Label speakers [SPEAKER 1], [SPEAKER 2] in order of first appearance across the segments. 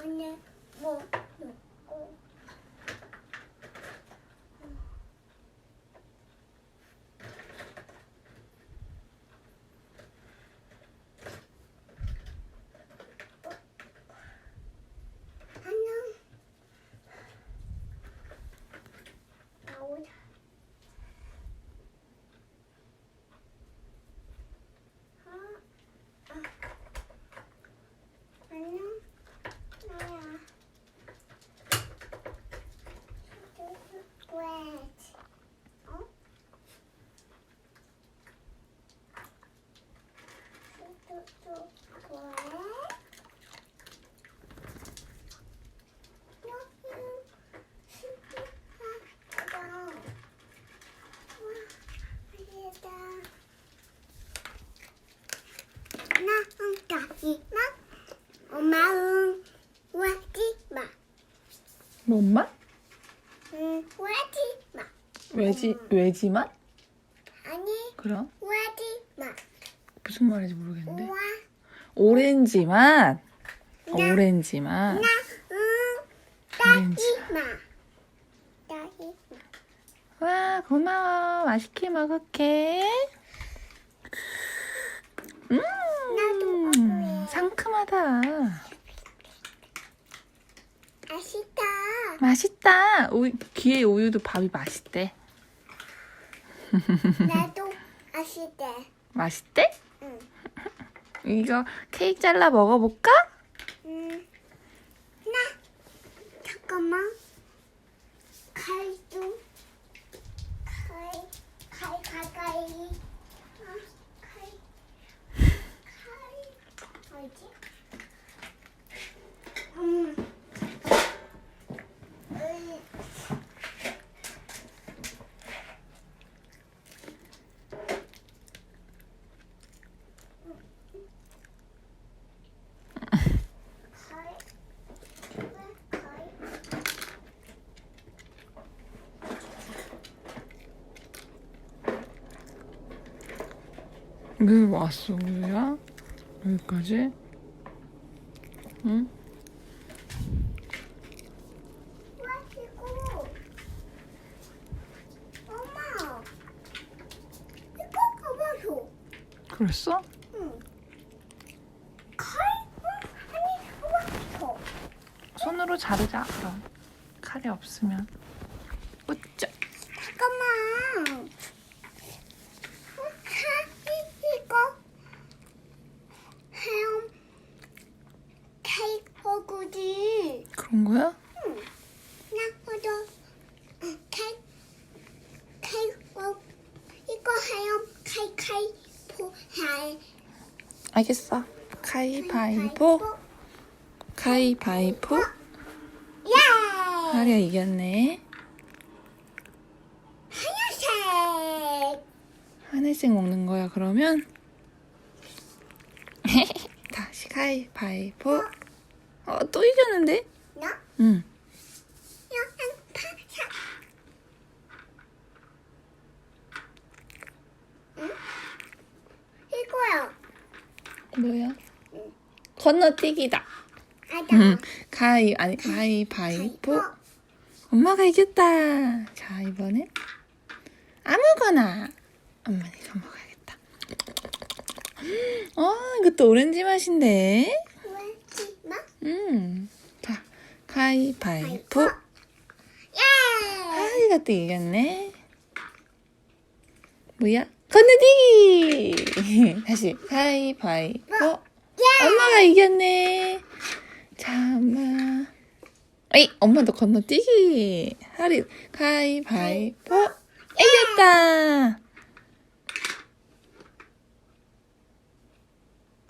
[SPEAKER 1] 안에 뭐 넣고 안녕 나오자 아, 아. 안녕 나야 왜? 어? 왜? 엄마는 와지 마.
[SPEAKER 2] 뭐 엄마?
[SPEAKER 1] 응, 와지 마.
[SPEAKER 2] 외지 외지 맛?
[SPEAKER 1] 아니,
[SPEAKER 2] 그럼. 무슨 말인지 모르겠는데.
[SPEAKER 1] 와,
[SPEAKER 2] 오렌지 맛.
[SPEAKER 1] 나,
[SPEAKER 2] 오렌지 맛.
[SPEAKER 1] 나, 응,
[SPEAKER 2] 오렌지.
[SPEAKER 1] 마.
[SPEAKER 2] 와 고마워. 맛있게 먹을게.
[SPEAKER 1] 나도
[SPEAKER 2] 음
[SPEAKER 1] 먹을래.
[SPEAKER 2] 상큼하다.
[SPEAKER 1] 맛있다.
[SPEAKER 2] 맛있다. 우유, 귀에 우유도 밥이 맛있대.
[SPEAKER 1] 나도 맛있대.
[SPEAKER 2] 맛있대?
[SPEAKER 1] 응.
[SPEAKER 2] 이거 케이크 잘라 먹어볼까?
[SPEAKER 1] 음, 나 잠깐만 칼도 칼, 칼 가까이 아, 칼, 칼 어디? 음, 으이. 칼, 왜 칼?
[SPEAKER 2] 왜 왔어, 우유야? 여기까지? 응?
[SPEAKER 1] 엄마 이거
[SPEAKER 2] 그랬어?
[SPEAKER 1] 응 칼? 응? 아니
[SPEAKER 2] 손으로 자르자, 그럼. 칼이 없으면. 으쌰.
[SPEAKER 1] 잠깐만 어, 칼 이거 헤엄 케이크거지
[SPEAKER 2] 그런 거야?
[SPEAKER 1] 응 나도 케이크 케이크 이거 헤엄 케이크 포할
[SPEAKER 2] 알겠어. 가위바위보. 가위바위보.
[SPEAKER 1] 예!
[SPEAKER 2] 하리야 이겼네.
[SPEAKER 1] 하얀색!
[SPEAKER 2] 하늘색 먹는 거야, 그러면? 다시 가위바위보. 어, 또 이겼는데?
[SPEAKER 1] 나?
[SPEAKER 2] 응.
[SPEAKER 1] 약간 파사. 응? 이거야.
[SPEAKER 2] 뭐야? 건너뛰기다. 응. 가위, 아니, 가위바위보. 엄마가 이겼다. 자, 이번엔 아무거나. 엄마 이거 먹어야겠다. 어, 이것도 오렌지 맛인데?
[SPEAKER 1] 왜? 마?
[SPEAKER 2] 음. 자, 가위바위보.
[SPEAKER 1] 예!
[SPEAKER 2] 하이가 또 이겼네. 뭐야? 건너뛰기! 다시, 가위바위보.
[SPEAKER 1] 예!
[SPEAKER 2] 엄마가 이겼네. 자, 엄마. 에이, 엄마도 건너뛰기. 하리, 가위바위보. 이겼다.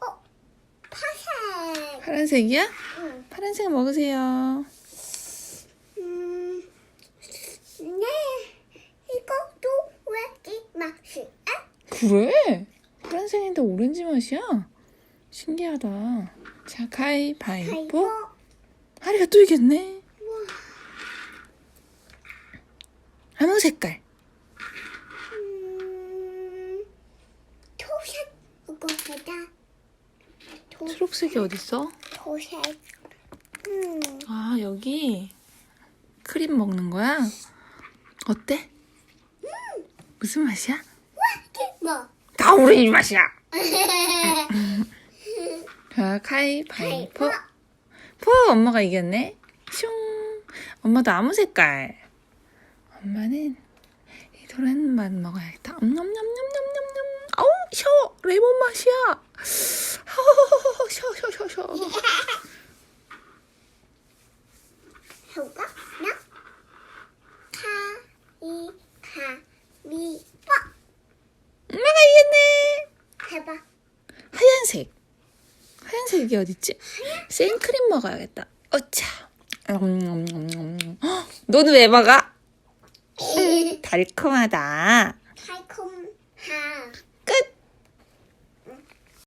[SPEAKER 1] 어? 파색.
[SPEAKER 2] 파란색이야?
[SPEAKER 1] 응.
[SPEAKER 2] 파란색 먹으세요.
[SPEAKER 1] 음. 네. 이것도 왜지 맛이? 아?
[SPEAKER 2] 그래? 파란색인데 오렌지 맛이야? 신기하다. 자, 가위바위보. 하리가 또 이겼네. 아무 색깔.
[SPEAKER 1] 음. 토색. 이거 보다. 도,
[SPEAKER 2] 초록색이 어딨어?
[SPEAKER 1] 도색. 음.
[SPEAKER 2] 아, 여기 크림 먹는 거야? 어때? 무슨 맛이야?
[SPEAKER 1] 뭐?
[SPEAKER 2] 다 오렌지 맛이야. 자, 가위바위보. 포, 엄마가 이겼네. 슝. 엄마도 아무 색깔. 엄마는 이맛 먹어야겠다. 냠냠냠냠냠냠. 아우, 셔. 레몬 맛이야. 허허허허, 셔, 셔, 셔, 셔.
[SPEAKER 1] 해볼까? 나? 가위 가위보
[SPEAKER 2] 엄마가 이겼네.
[SPEAKER 1] 해봐.
[SPEAKER 2] 하얀색. 하얀색이 어딨지? 생크림 먹어야겠다. 어차. 음, 헉, 너는 왜 먹어? 달콤하다.
[SPEAKER 1] 달콤한